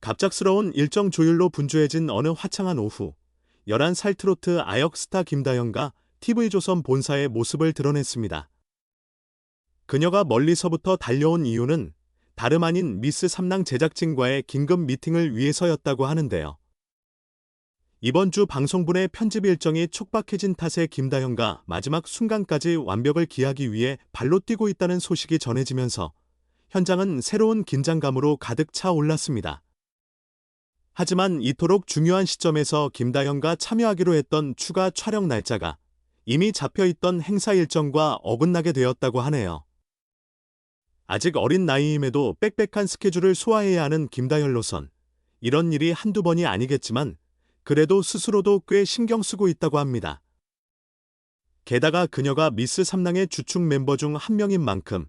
갑작스러운 일정 조율로 분주해진 어느 화창한 오후, 11살 트로트 아역 스타 김다영과 TV조선 본사의 모습을 드러냈습니다. 그녀가 멀리서부터 달려온 이유는 다름 아닌 미스 삼랑 제작진과의 긴급 미팅을 위해서였다고 하는데요. 이번 주 방송분의 편집 일정이 촉박해진 탓에 김다영과 마지막 순간까지 완벽을 기하기 위해 발로 뛰고 있다는 소식이 전해지면서 현장은 새로운 긴장감으로 가득 차 올랐습니다. 하지만 이토록 중요한 시점에서 김다영과 참여하기로 했던 추가 촬영 날짜가 이미 잡혀 있던 행사 일정과 어긋나게 되었다고 하네요. 아직 어린 나이임에도 빽빽한 스케줄을 소화해야 하는 김다현로선 이런 일이 한두 번이 아니겠지만 그래도 스스로도 꽤 신경 쓰고 있다고 합니다. 게다가 그녀가 미스 삼랑의 주축 멤버 중 한 명인 만큼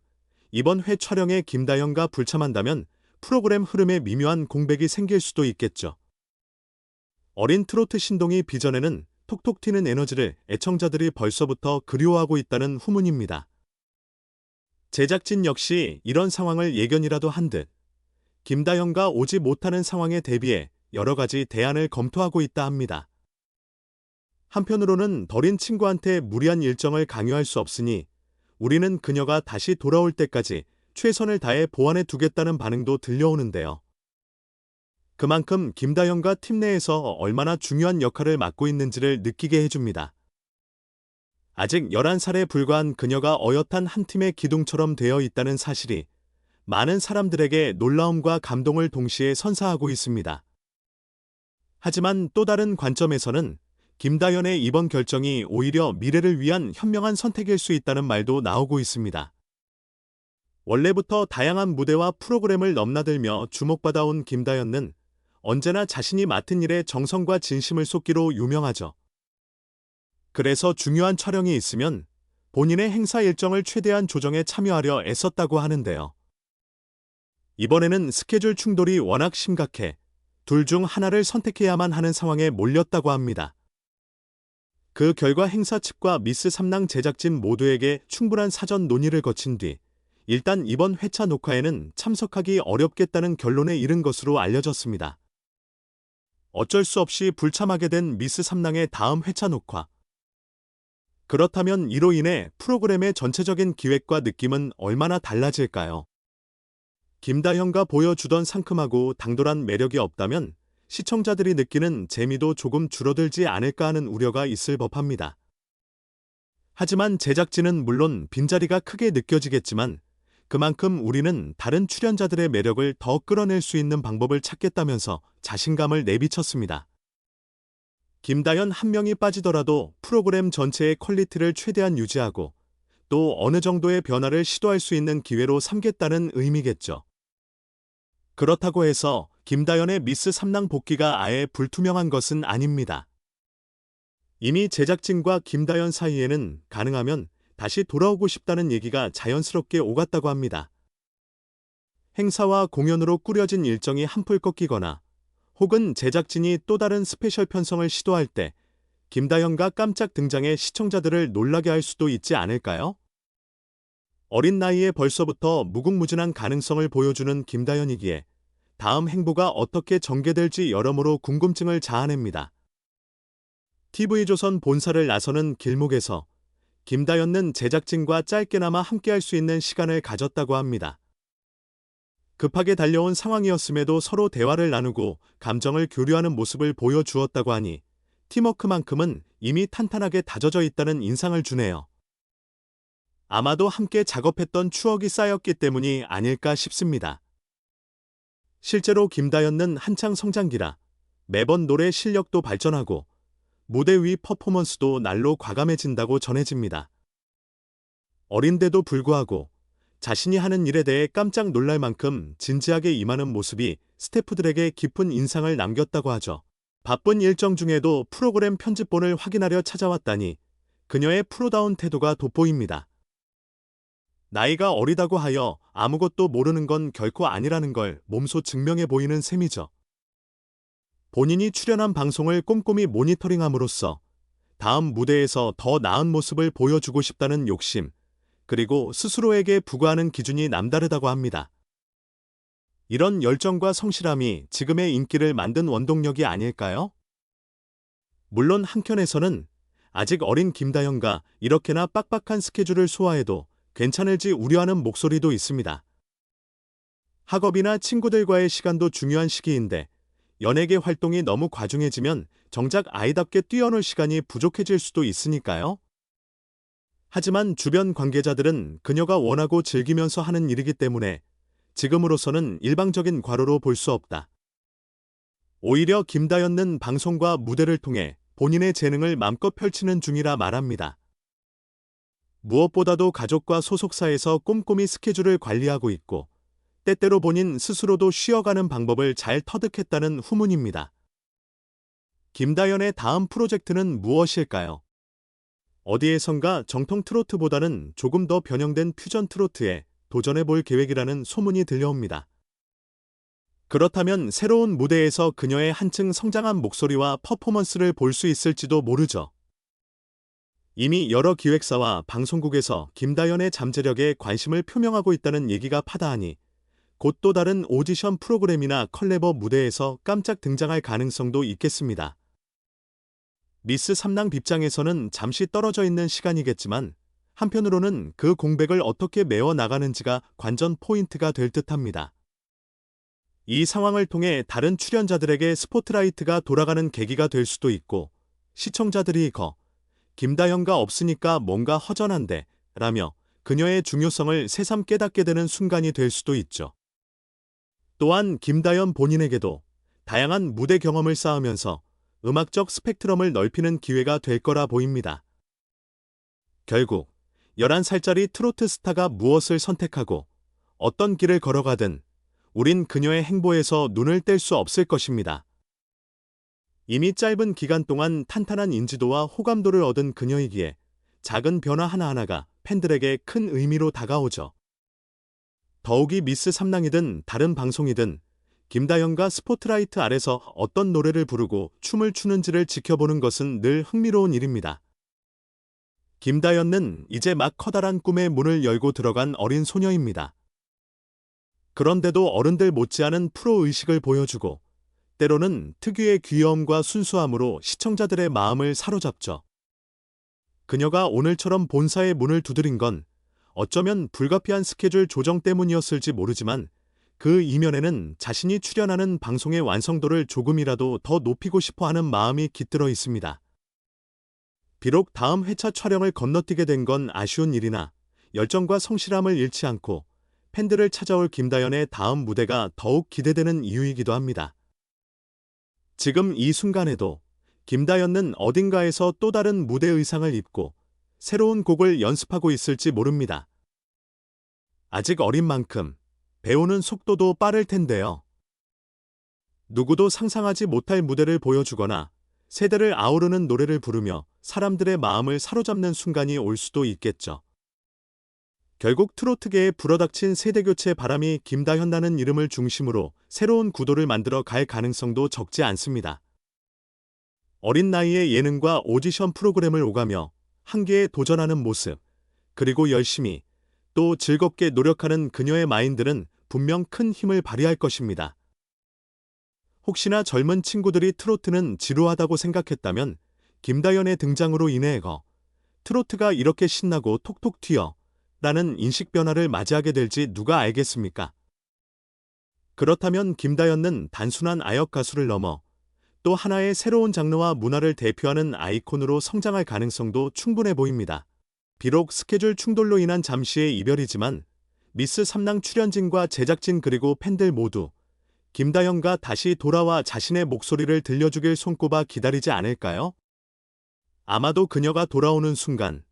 이번 회 촬영에 김다현과 불참한다면 프로그램 흐름에 미묘한 공백이 생길 수도 있겠죠. 어린 트로트 신동이 비전에는 톡톡 튀는 에너지를 애청자들이 벌써부터 그리워하고 있다는 후문입니다. 제작진 역시 이런 상황을 예견이라도 한 듯 김다영과 오지 못하는 상황에 대비해 여러 가지 대안을 검토하고 있다 합니다. 한편으로는 덜인 친구한테 무리한 일정을 강요할 수 없으니 우리는 그녀가 다시 돌아올 때까지 최선을 다해 보완해 두겠다는 반응도 들려오는데요. 그만큼 김다영과 팀 내에서 얼마나 중요한 역할을 맡고 있는지를 느끼게 해줍니다. 아직 11살에 불과한 그녀가 어엿한 한 팀의 기둥처럼 되어 있다는 사실이 많은 사람들에게 놀라움과 감동을 동시에 선사하고 있습니다. 하지만 또 다른 관점에서는 김다연의 이번 결정이 오히려 미래를 위한 현명한 선택일 수 있다는 말도 나오고 있습니다. 원래부터 다양한 무대와 프로그램을 넘나들며 주목받아온 김다연은 언제나 자신이 맡은 일에 정성과 진심을 쏟기로 유명하죠. 그래서 중요한 촬영이 있으면 본인의 행사 일정을 최대한 조정에 참여하려 애썼다고 하는데요. 이번에는 스케줄 충돌이 워낙 심각해 둘 중 하나를 선택해야만 하는 상황에 몰렸다고 합니다. 그 결과 행사 측과 미스 삼랑 제작진 모두에게 충분한 사전 논의를 거친 뒤 일단 이번 회차 녹화에는 참석하기 어렵겠다는 결론에 이른 것으로 알려졌습니다. 어쩔 수 없이 불참하게 된 미스 삼랑의 다음 회차 녹화. 그렇다면 이로 인해 프로그램의 전체적인 기획과 느낌은 얼마나 달라질까요? 김다현과 보여주던 상큼하고 당돌한 매력이 없다면 시청자들이 느끼는 재미도 조금 줄어들지 않을까 하는 우려가 있을 법합니다. 하지만 제작진은 물론 빈자리가 크게 느껴지겠지만 그만큼 우리는 다른 출연자들의 매력을 더 끌어낼 수 있는 방법을 찾겠다면서 자신감을 내비쳤습니다. 김다연 한 명이 빠지더라도 프로그램 전체의 퀄리티를 최대한 유지하고 또 어느 정도의 변화를 시도할 수 있는 기회로 삼겠다는 의미겠죠. 그렇다고 해서 김다연의 미스 삼랑 복귀가 아예 불투명한 것은 아닙니다. 이미 제작진과 김다연 사이에는 가능하면 다시 돌아오고 싶다는 얘기가 자연스럽게 오갔다고 합니다. 행사와 공연으로 꾸려진 일정이 한풀 꺾이거나 혹은 제작진이 또 다른 스페셜 편성을 시도할 때 김다현과 깜짝 등장해 시청자들을 놀라게 할 수도 있지 않을까요? 어린 나이에 벌써부터 무궁무진한 가능성을 보여주는 김다현이기에 다음 행보가 어떻게 전개될지 여러모로 궁금증을 자아냅니다. TV조선 본사를 나서는 길목에서 김다현은 제작진과 짧게나마 함께할 수 있는 시간을 가졌다고 합니다. 급하게 달려온 상황이었음에도 서로 대화를 나누고 감정을 교류하는 모습을 보여주었다고 하니 팀워크만큼은 이미 탄탄하게 다져져 있다는 인상을 주네요. 아마도 함께 작업했던 추억이 쌓였기 때문이 아닐까 싶습니다. 실제로 김다현은 한창 성장기라 매번 노래 실력도 발전하고 무대 위 퍼포먼스도 날로 과감해진다고 전해집니다. 어린데도 불구하고 자신이 하는 일에 대해 깜짝 놀랄 만큼 진지하게 임하는 모습이 스태프들에게 깊은 인상을 남겼다고 하죠. 바쁜 일정 중에도 프로그램 편집본을 확인하려 찾아왔다니 그녀의 프로다운 태도가 돋보입니다. 나이가 어리다고 하여 아무것도 모르는 건 결코 아니라는 걸 몸소 증명해 보이는 셈이죠. 본인이 출연한 방송을 꼼꼼히 모니터링함으로써 다음 무대에서 더 나은 모습을 보여주고 싶다는 욕심, 그리고 스스로에게 부과하는 기준이 남다르다고 합니다. 이런 열정과 성실함이 지금의 인기를 만든 원동력이 아닐까요? 물론 한켠에서는 아직 어린 김다영과 이렇게나 빡빡한 스케줄을 소화해도 괜찮을지 우려하는 목소리도 있습니다. 학업이나 친구들과의 시간도 중요한 시기인데 연예계 활동이 너무 과중해지면 정작 아이답게 뛰어놀 시간이 부족해질 수도 있으니까요. 하지만 주변 관계자들은 그녀가 원하고 즐기면서 하는 일이기 때문에 지금으로서는 일방적인 과로로 볼 수 없다. 오히려 김다연는 방송과 무대를 통해 본인의 재능을 맘껏 펼치는 중이라 말합니다. 무엇보다도 가족과 소속사에서 꼼꼼히 스케줄을 관리하고 있고 때때로 본인 스스로도 쉬어가는 방법을 잘 터득했다는 후문입니다. 김다연의 다음 프로젝트는 무엇일까요? 어디에선가 정통 트로트보다는 조금 더 변형된 퓨전 트로트에 도전해 볼 계획이라는 소문이 들려옵니다. 그렇다면 새로운 무대에서 그녀의 한층 성장한 목소리와 퍼포먼스를 볼 수 있을지도 모르죠. 이미 여러 기획사와 방송국에서 김다연의 잠재력에 관심을 표명하고 있다는 얘기가 파다하니 곧 또 다른 오디션 프로그램이나 컬래버 무대에서 깜짝 등장할 가능성도 있겠습니다. 미스 삼랑 빗장에서는 잠시 떨어져 있는 시간이겠지만 한편으로는 그 공백을 어떻게 메워 나가는지가 관전 포인트가 될 듯합니다. 이 상황을 통해 다른 출연자들에게 스포트라이트가 돌아가는 계기가 될 수도 있고 시청자들이 거 김다현가 없으니까 뭔가 허전한데 라며 그녀의 중요성을 새삼 깨닫게 되는 순간이 될 수도 있죠. 또한 김다현 본인에게도 다양한 무대 경험을 쌓으면서 음악적 스펙트럼을 넓히는 기회가 될 거라 보입니다. 결국 11살짜리 트로트 스타가 무엇을 선택하고 어떤 길을 걸어가든 우린 그녀의 행보에서 눈을 뗄 수 없을 것입니다. 이미 짧은 기간 동안 탄탄한 인지도와 호감도를 얻은 그녀이기에 작은 변화 하나하나가 팬들에게 큰 의미로 다가오죠. 더욱이 미스 삼랑이든 다른 방송이든 김다영과 스포트라이트 아래서 어떤 노래를 부르고 춤을 추는지를 지켜보는 것은 늘 흥미로운 일입니다. 김다연은 이제 막 커다란 꿈의 문을 열고 들어간 어린 소녀입니다. 그런데도 어른들 못지않은 프로의식을 보여주고 때로는 특유의 귀여움과 순수함으로 시청자들의 마음을 사로잡죠. 그녀가 오늘처럼 본사의 문을 두드린 건 어쩌면 불가피한 스케줄 조정 때문이었을지 모르지만 그 이면에는 자신이 출연하는 방송의 완성도를 조금이라도 더 높이고 싶어 하는 마음이 깃들어 있습니다. 비록 다음 회차 촬영을 건너뛰게 된 건 아쉬운 일이나 열정과 성실함을 잃지 않고 팬들을 찾아올 김다연의 다음 무대가 더욱 기대되는 이유이기도 합니다. 지금 이 순간에도 김다연은 어딘가에서 또 다른 무대 의상을 입고 새로운 곡을 연습하고 있을지 모릅니다. 아직 어린 만큼 배우는 속도도 빠를 텐데요. 누구도 상상하지 못할 무대를 보여주거나 세대를 아우르는 노래를 부르며 사람들의 마음을 사로잡는 순간이 올 수도 있겠죠. 결국 트로트계에 불어닥친 세대교체 바람이 김다현라는 이름을 중심으로 새로운 구도를 만들어 갈 가능성도 적지 않습니다. 어린 나이에 예능과 오디션 프로그램을 오가며 한계에 도전하는 모습, 그리고 열심히 또 즐겁게 노력하는 그녀의 마인드는 분명 큰 힘을 발휘할 것입니다. 혹시나 젊은 친구들이 트로트는 지루하다고 생각했다면 김다연의 등장으로 인해 거 트로트가 이렇게 신나고 톡톡 튀어 라는 인식 변화를 맞이하게 될지 누가 알겠습니까? 그렇다면 김다연은 단순한 아역 가수를 넘어 또 하나의 새로운 장르와 문화를 대표하는 아이콘으로 성장할 가능성도 충분해 보입니다. 비록 스케줄 충돌로 인한 잠시의 이별이지만 미스 삼랑 출연진과 제작진 그리고 팬들 모두 김다영과 다시 돌아와 자신의 목소리를 들려주길 손꼽아 기다리지 않을까요? 아마도 그녀가 돌아오는 순간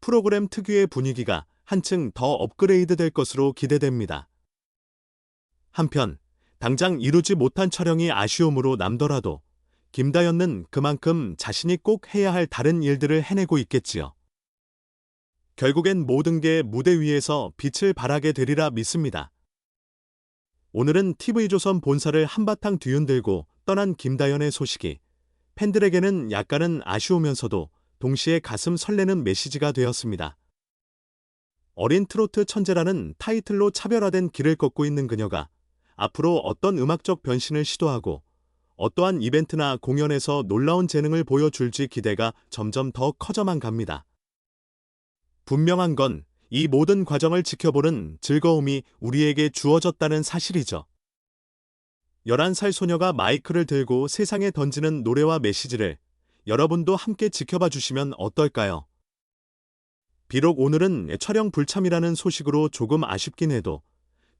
프로그램 특유의 분위기가 한층 더 업그레이드 될 것으로 기대됩니다. 한편 당장 이루지 못한 촬영이 아쉬움으로 남더라도 김다연은 그만큼 자신이 꼭 해야 할 다른 일들을 해내고 있겠지요. 결국엔 모든 게 무대 위에서 빛을 발하게 되리라 믿습니다. 오늘은 TV조선 본사를 한바탕 뒤흔들고 떠난 김다연의 소식이 팬들에게는 약간은 아쉬우면서도 동시에 가슴 설레는 메시지가 되었습니다. 어린 트로트 천재라는 타이틀로 차별화된 길을 걷고 있는 그녀가 앞으로 어떤 음악적 변신을 시도하고 어떠한 이벤트나 공연에서 놀라운 재능을 보여줄지 기대가 점점 더 커져만 갑니다. 분명한 건 이 모든 과정을 지켜보는 즐거움이 우리에게 주어졌다는 사실이죠. 11살 소녀가 마이크를 들고 세상에 던지는 노래와 메시지를 여러분도 함께 지켜봐 주시면 어떨까요? 비록 오늘은 촬영 불참이라는 소식으로 조금 아쉽긴 해도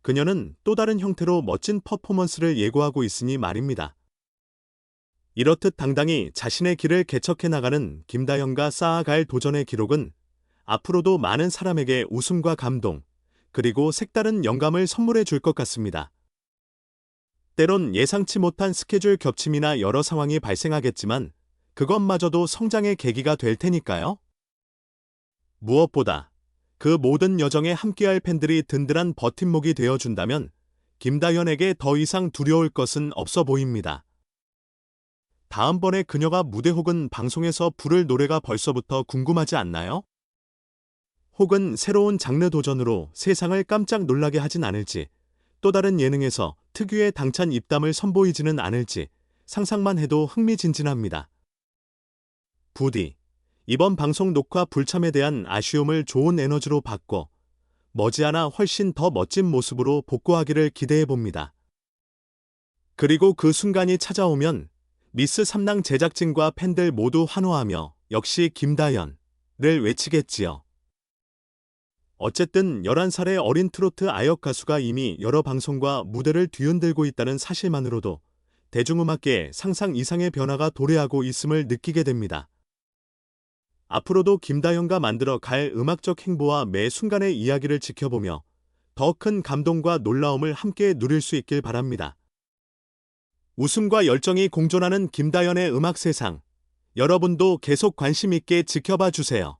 그녀는 또 다른 형태로 멋진 퍼포먼스를 예고하고 있으니 말입니다. 이렇듯 당당히 자신의 길을 개척해 나가는 김다현과 쌓아갈 도전의 기록은 앞으로도 많은 사람에게 웃음과 감동, 그리고 색다른 영감을 선물해 줄 것 같습니다. 때론 예상치 못한 스케줄 겹침이나 여러 상황이 발생하겠지만 그것마저도 성장의 계기가 될 테니까요. 무엇보다 그 모든 여정에 함께할 팬들이 든든한 버팀목이 되어준다면 김다현에게 더 이상 두려울 것은 없어 보입니다. 다음번에 그녀가 무대 혹은 방송에서 부를 노래가 벌써부터 궁금하지 않나요? 혹은 새로운 장르 도전으로 세상을 깜짝 놀라게 하진 않을지, 또 다른 예능에서 특유의 당찬 입담을 선보이지는 않을지 상상만 해도 흥미진진합니다. 부디 이번 방송 녹화 불참에 대한 아쉬움을 좋은 에너지로 바꿔 머지않아 훨씬 더 멋진 모습으로 복구하기를 기대해 봅니다. 그리고 그 순간이 찾아오면 미스 삼랑 제작진과 팬들 모두 환호하며 역시 김다연을 외치겠지요. 어쨌든 11살의 어린 트로트 아역 가수가 이미 여러 방송과 무대를 뒤흔들고 있다는 사실만으로도 대중음악계에 상상 이상의 변화가 도래하고 있음을 느끼게 됩니다. 앞으로도 김다현과 만들어 갈 음악적 행보와 매 순간의 이야기를 지켜보며 더 큰 감동과 놀라움을 함께 누릴 수 있길 바랍니다. 웃음과 열정이 공존하는 김다현의 음악 세상. 여러분도 계속 관심 있게 지켜봐 주세요.